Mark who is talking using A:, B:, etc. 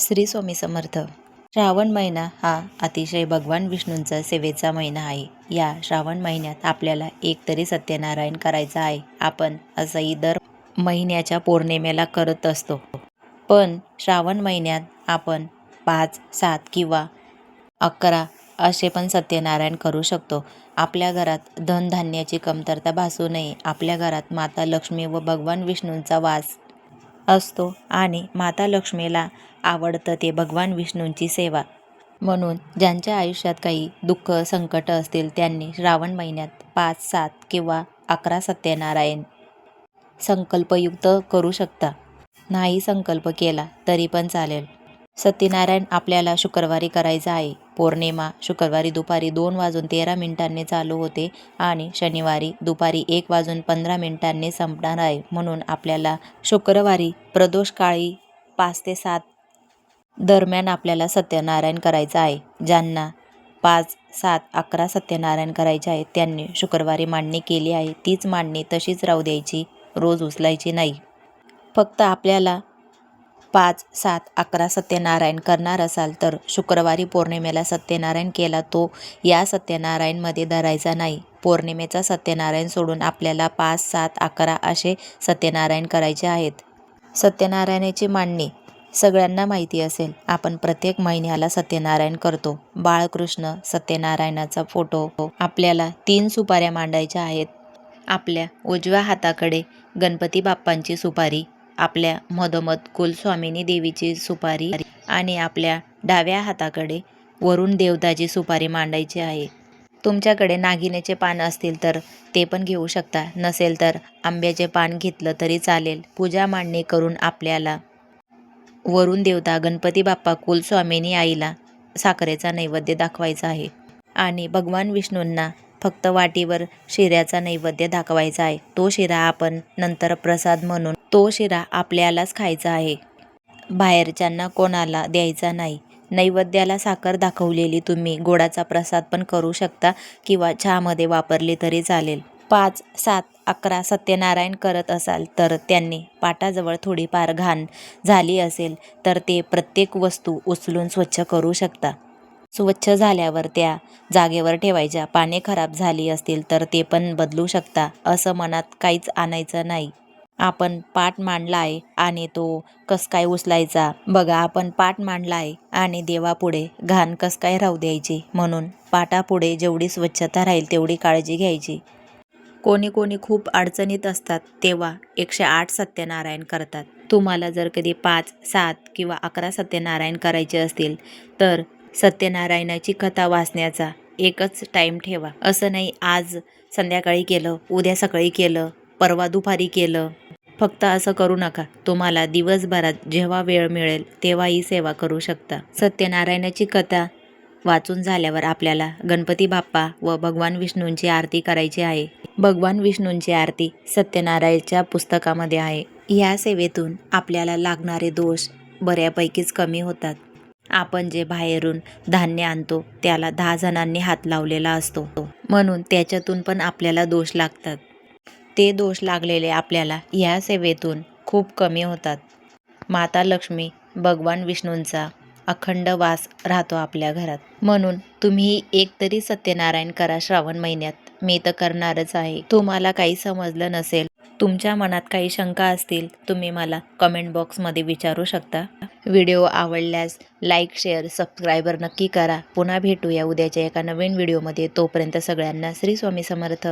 A: श्री स्वामी समर्थ. श्रावण महिना हा अतिशय भगवान विष्णूंचा सेवेचा महिना आहे. या श्रावण महिन्यात आपल्याला एक तरी सत्यनारायण करायचं आहे. आपण असंही दर महिन्याच्या पौर्णिमेला करत असतो. पण श्रावण महिन्यात आपण पाच सात किंवा अकरा असे पण सत्यनारायण करू शकतो. आपल्या घरात धनधान्याची कमतरता भासू नये. आपल्या घरात माता लक्ष्मी व भगवान विष्णूंचा वास असतो आणि माता लक्ष्मीला आवडतं ते भगवान विष्णूंची सेवा. म्हणून ज्यांच्या आयुष्यात काही दुःख संकट असतील त्यांनी श्रावण महिन्यात पाच सात किंवा अकरा सत्यनारायण संकल्पयुक्त करू शकता. नाही संकल्प केला तरी पण चालेल. सत्यनारायण आपल्याला शुक्रवारी करायचं आहे. पौर्णिमा शुक्रवारी दुपारी दोन वाजून तेरा मिनिटांनी चालू होते आणि शनिवारी दुपारी एक वाजून पंधरा मिनिटांनी संपणार आहे. म्हणून आपल्याला शुक्रवारी प्रदोष काळी पाच ते सात दरम्यान आपल्याला सत्यनारायण करायचं आहे. ज्यांना पाच सात अकरा सत्यनारायण करायचे आहे त्यांनी शुक्रवारी मांडणी केली आहे. तीच मांडणी तशीच राहू द्यायची रोज उचलायची नाही. फक्त आपल्याला पाच सात अकरा सत्यनारायण करणार असाल तर शुक्रवारी पौर्णिमेला सत्यनारायण केला तो. या सत्यनारायणमध्ये धरायचा नाही. पौर्णिमेचा सत्यनारायण सोडून आपल्याला पाच सात अकरा असे सत्यनारायण करायचे आहेत. सत्यनारायणाची मांडणी. सगळ्यांना माहिती असेल. आपण प्रत्येक महिन्याला सत्यनारायण करतो. बाळकृष्ण सत्यनारायणाचा फोटो. आपल्याला तीन सुपाऱ्या मांडायच्या आहेत. आपल्या उजव्या हाताकडे गणपती बाप्पांची सुपारी. आपल्या मधोमध कुलस्वामिनी देवीची सुपारी आणि आपल्या डाव्या हाताकडे वरुण देवताची सुपारी मांडायची आहे. तुमच्याकडे नागिनेचे पान असतील तर ते पण घेऊ शकता. नसेल तर आंब्याचे पान घेतलं तरी चालेल. पूजा मांडणी करून आपल्याला वरुण देवता गणपती बाप्पा कुलस्वामिनी आईला साखरेचा नैवेद्य दाखवायचा आहे. आणि भगवान विष्णूंना फक्त वाटीवर शिऱ्याचा नैवेद्य दाखवायचा आहे. तो शिरा आपण नंतर प्रसाद म्हणून तो शिरा आपल्यालाच खायचा आहे. बाहेरच्यांना कोणाला द्यायचा नाही. नैवेद्याला साखर दाखवलेली तुम्ही गोडाचा प्रसाद पण करू शकता किंवा चहामध्ये वापरली तरी चालेल. पाच सात अकरा सत्यनारायण करत असाल तर त्यांनी पाटाजवळ थोडीफार घाण झाली असेल तर ते प्रत्येक वस्तू उचलून स्वच्छ करू शकता. स्वच्छ झाल्यावर त्या जागेवर ठेवायच्या. पाने खराब झाली असतील तर ते पण बदलू शकता. असं मनात काहीच आणायचं नाही. आपण पाठ मांडला आहे आणि तो कस काय उचलायचा? बघा आपण पाठ मांडला आहे आणि देवापुढे घाण कस काय राहू द्यायची म्हणून पाटापुढे जेवढी स्वच्छता राहील तेवढी काळजी घ्यायची. कोणी कोणी खूप अडचणीत असतात तेव्हा एकशे आठ सत्यनारायण करतात. तुम्हाला जर कधी पाच सात किंवा अकरा सत्यनारायण करायचे असतील तर सत्यनारायणाची कथा वाचण्याचा एकच टाईम ठेवा. असं नाही आज संध्याकाळी केलं उद्या सकाळी केलं परवा दुपारी केलं. फक्त असं करू नका. तुम्हाला दिवसभरात जेव्हा वेळ मिळेल तेव्हा ही सेवा करू शकता. सत्यनारायणाची कथा वाचून झाल्यावर आपल्याला गणपती बाप्पा व भगवान विष्णूंची आरती करायची आहे. भगवान विष्णूंची आरती सत्यनारायणच्या पुस्तकामध्ये आहे. या सेवेतून आपल्याला लागणारे दोष बऱ्यापैकीच कमी होतात. आपण जे बाहेरून धान्य आणतो त्याला दहा जणांनी हात लावलेला असतो. म्हणून त्याच्यातून पण आपल्याला दोष लागतात. ते दोष लागलेले आपल्याला ह्या सेवेतून खूप कमी होतात. माता लक्ष्मी भगवान विष्णूंचा अखंड वास राहतो आपल्या घरात. म्हणून तुम्ही एक तरी सत्यनारायण करा श्रावण महिन्यात. मी तर करणारच आहे. तुम्हाला काही समजलं नसेल तुमच्या मनात काही शंका असतील तुम्ही मला कमेंट बॉक्समध्ये विचारू शकता. व्हिडिओ आवडल्यास लाईक शेअर सबस्क्रायबर नक्की करा. पुन्हा भेटूया उद्याच्या एका नवीन व्हिडिओमध्ये. तोपर्यंत सगळ्यांना श्री स्वामी समर्थ.